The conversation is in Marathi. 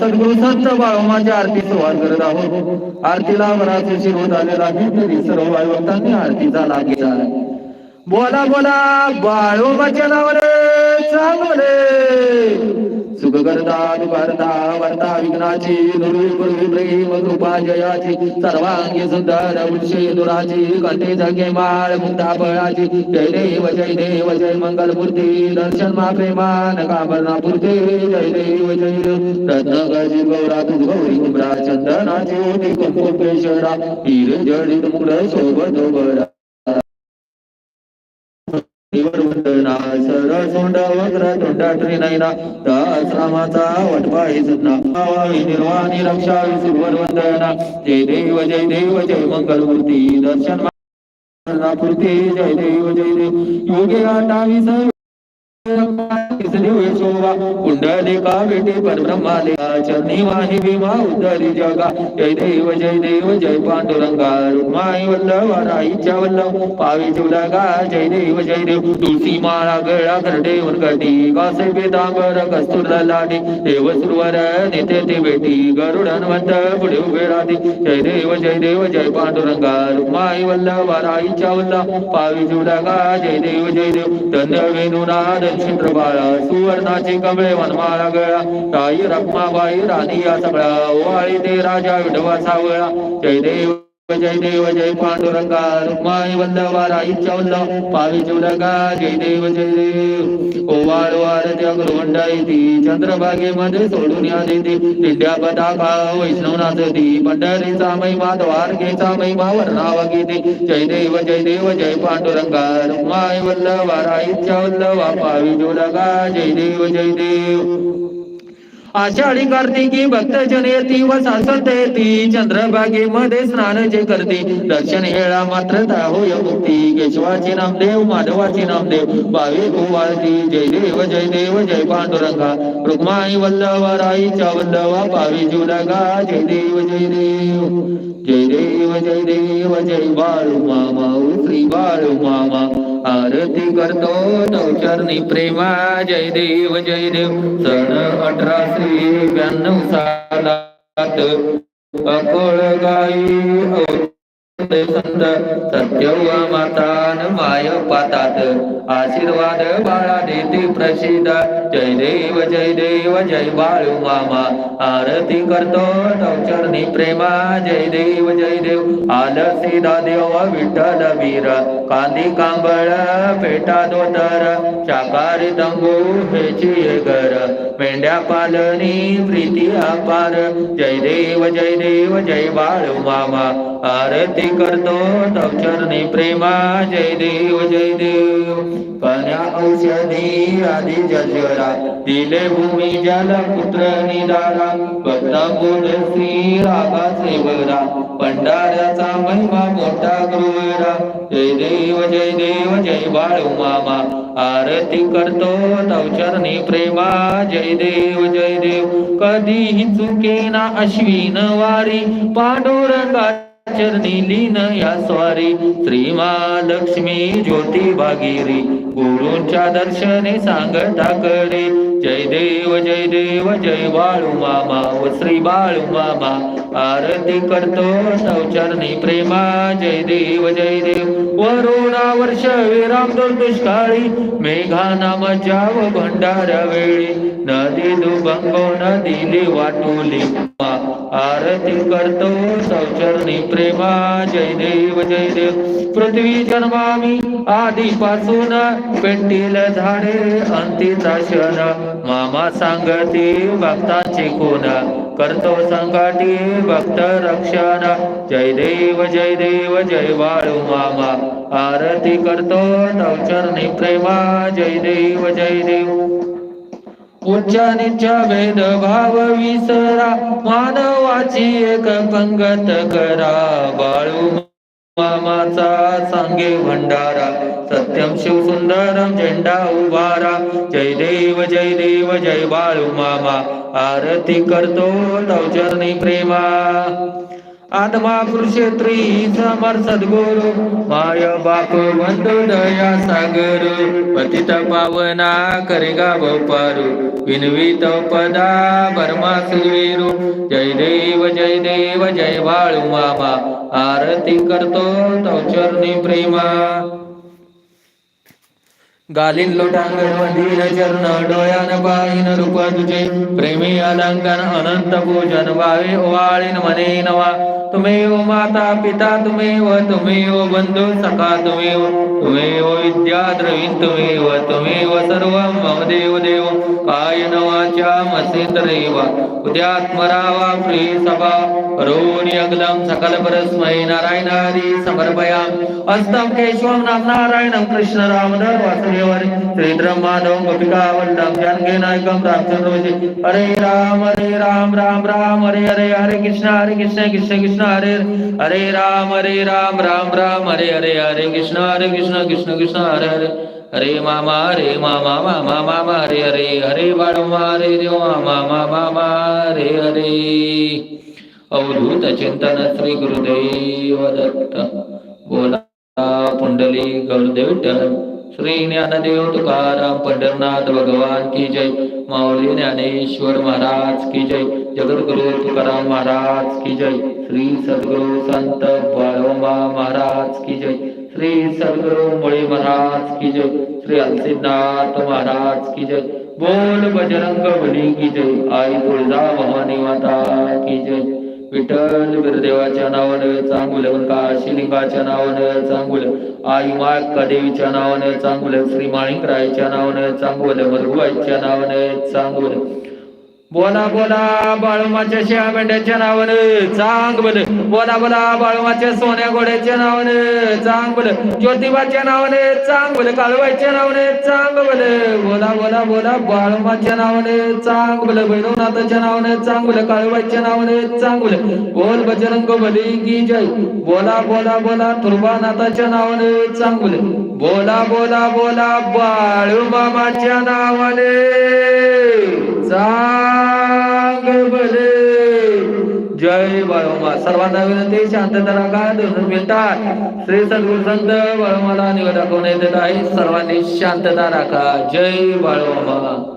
सद्गुरु संत बाळोमाची आरती सुरुवात करत आहोत. आरतीला मराठी होत आलेला आहे. तरी सर्व भक्तांनी आरतीचा लाभ घेतला बोला बोला बाळोमाच्या नावाने चांगले. सुख करता दुकारता वर्ता विघ्नाची दुर्वी पूर्वी प्रेम कृपा जयाची सर्वांगी सुंदर वृक्षे दुराची कंठे जगे माळ मुक्ता फळाची जय देव जय देव जय मंगल मूर्ती दर्शन मा प्रेमान कामना पुरते जय देव जय देव रत्न गौरा गौरी कुंभरा चंदनाची कुंकुम पेशरा हीर जडित बरा वंदना सर सोंड तोंडा त्रिनयना दास रामाचा वटवा हे सन्ना निर्वाणी रक्षा सुरवर वंदना जय देव जय देव जय मंगल मूर्ती दर्शन पूर्ती जय देव जय देव. योगे आटावी विसोवा शोभा कुंडलिका बेटे परब्रह्माले चरणी वाही भीमा उद्धरी जगा. जय देव जय देव जय पांडुरंगा. रुक्माई वल्लभ राईच्या वल्लभ पावी चुलगा जय देव जय देव. तुळशी माळा गळा करडे उनकटी कासे बेतांबर कस्तुर लाडी देव सुरवर नेते ते बेटी गरुड हनुमंत पुढे उभे राहते. जय देव जय देव जय पांडुरंगा. रुक्माई वल्लभ राईच्या वल्लभ पावी चुलगा जय देव जय देव. धन्य वेणुनाद छिद्र बाळा सुवर्णाची कमळे वनमाळा गळा ताई रखमाबाई राणी या सगळा ओवाळी ते राजा विठवा सावळा. जय देव. जय देव जय पांडुरंगा रुक्माई वल्लभा राईच्या वल्लभ पावी चौलगा जय देव जय देव. ओवाळ वार त्या गुरुवंडाई ती चंद्रभागेमध्ये सोडून या देते दिंड्या पताका वैष्णव नाचती पंढरीचा महिमा द्वारकेचा महिमा वर्णावा गीते जय देव जय देव जय पांडुरंगा रुक्माई वल्लभा राईच्या वल्लभा पावी चौलगा जय देव जय देव. आषाढी कार्तिकी भक्तजन येती व सासत येती चंद्रभागी मध्ये स्नान जे करते. दर्शन येळा मात्र होय मुक्ती केशवाची नामदेव माधवाची नामदेव. बावे गोवाळती जय देव जय देव जय पांडुरंगा. रुक्माई वल्लवा राईच्या वल्लवा पावी जुलगा जय देव जय देव. जय देव जय देव जय बाळू मामा श्री बाळू मामा. आरती करतो चरणी प्रेमा जय देव जय देव. सण सन ਕਰੀ ਗੰਨ ਸਾਲਤ ਅਕਲ ਗਾਈ संत सत्यवा मातान माय पातात. आशीर्वाद बाळा देते प्रसिद्ध. जय देव जय देव जय बाळू मामा. आरती करतो चरणी प्रेमा. जय देव जय देव. आलसी देव विठ्ठल वीर. कांदी कांबळ पेटा दोतर. शाकारी तंबू हेची घर मेंढ्या पालनी प्रीती अपार. जय देव जय देव जय बाळू मामा. आरती करतो चरणी प्रेमा जय देव जय देव. कन्या औषधी आदी जजरा दिले भूमी जल पुत्र निदारा. भक्त बोध श्री रागा सेवरा पंडाऱ्याचा महिमा मोठा गुरुवरा. जय देव जय देव जय बाळू मामा. आरती करतो चरणी प्रेमा जय देव जय देव. कधीही चुके ना अश्विन वारी पांडुरंगा चरणी लीन या स्वारी. श्री महालक्ष्मी ज्योती भागीरी. गुरूंच्या दर्शने सांगता करे. जय देव जय देव जय बाळू मामा व श्री बाळू मामा. आरती करतो चरणी प्रेमा. जय देव जय देव. वरुणा वर्ष विराम दुष्काळी. मेघाना नाम जाव भंडारा वेळी. नदी दुभंगो नदीले वाटुली आरती करतो चरणी प्रेमा जय देव जय देव. पृथ्वी जन्मामी आधीपासून पेटील झाडे अंतिदाशन क्षण. मामा सांगते भक्तांचे कोण करतो संघाटी भक्त रक्षण. जय देव जय देव जय बाळू मामा. आरती करतो नवचरणी प्रेमा जय देव जय देव. उच्च भेद भाव विसरा मानवाची एक पंगत करा. बाळू मामाचा सांगे भंडारा सत्यम शिव सुंदरम झेंडा उभारा. जय देव जय देव जय बाळू मामा आरती करतो चरणी प्रेमा. आत्मा कृषेत्री समर सद्गुरु माय बाप बंधू दया सागर पतित पावना करे गाव पारू विनवित पदा बर्मा सुरवीरू जय देव जय देव जय बाळू मामा आरती करतो तो चरणी प्रेमा. गालीन लोटांगण मधील चरण डोळ्यान पाहिन रूप तुझे प्रेमी अलंकन अनंत पूजन भावे ओवाळीन मने नवा. तुम्ही ओ माता पिता तुम्ही व तुम्ही ओ बंधू सखा तुम्ही तुमेव विद्या द्रवीण तुमेव तुमेव सर्व मम देव देव काय नवाच्या मसेंद्रेवा उद्यात्मरावा प्रिय सभा करोनी अगलम सकल परस्मै नारायण हरी समर्पयाम। हस्तं केशवं नाम नारायणं कृष्ण रामधर वासुदेवरे श्रीधरं माधवं गोपिका वल्लभं जानकी नायकं रामचंद्रवजे हरे राम हरे राम राम राम हरे हरे हरे कृष्ण हरे कृष्ण कृष्ण कृष्ण हरे हरे। हरे राम हरे राम राम राम हरे हरे हरे कृष्ण हरे कृष्ण कृष्ण कृष्ण हर हरे. हरे मामा हरे मामा मामा मामा हरे हरे हरे बाळमा हरे देव मामा मामा मामा हरे हरे अवधूत चिंतन श्री गुरुदेव दत्त. बोला पुंडली गुरुदेव श्री ज्ञानदेव तुकाराम पंढरनाथ भगवान की जय. माऊली ज्ञानेश्वर महाराज की जय. जगद्गुरु तुकाराम महाराज की जय. श्री सद्गुरु संत बाळोबा महाराज की जय. श्री सद्गुरु मुळे महाराज की जय श्री हलसिद्धार्थ महाराज की जय बोल बजरंग बली की जय आई तुळजा भवानी माता की जय. विठ्ठल बिरदेवाच्या नावानं चांगुल काशिलिंगाच्या नावानं चांगुल आई मायक्का देवीच्या नावानं चांगुल श्री माणिकरायच्या नावानं चांगुल मरुबाईच्या नावानं चांगुल बोला बोला बाळूमाच्या शिळा मेंढ्याच्या नावानं चांग बल बोला बोला बाळूमाच्या सोन्या घोड्याच्या नावानं चांग बल ज्योतिबाच्या नावाने चांग बल काळवायच्या नावाने चांग बल बोला बोला बोला बाळूमाच्या नावाने चांग बल भैरवनाथाच्या नावाने चांग बल काळवायच्या नावाने चांग बल बोल बजरंग बली की जय. बोला बोला बोला तुर्बानाथाच्या नावाने चांग बल बोला बोला बोला बाळू मामाच्या नावाने. चांग भले जय बाळोमा सर्वांना विनंती शांतता राखा दोन मिळतात. श्री सद्गुरु संत बाळोमाला निवड दाखवण्यात येत आहे सर्वांनी शांतता राखा. जय बाळोमा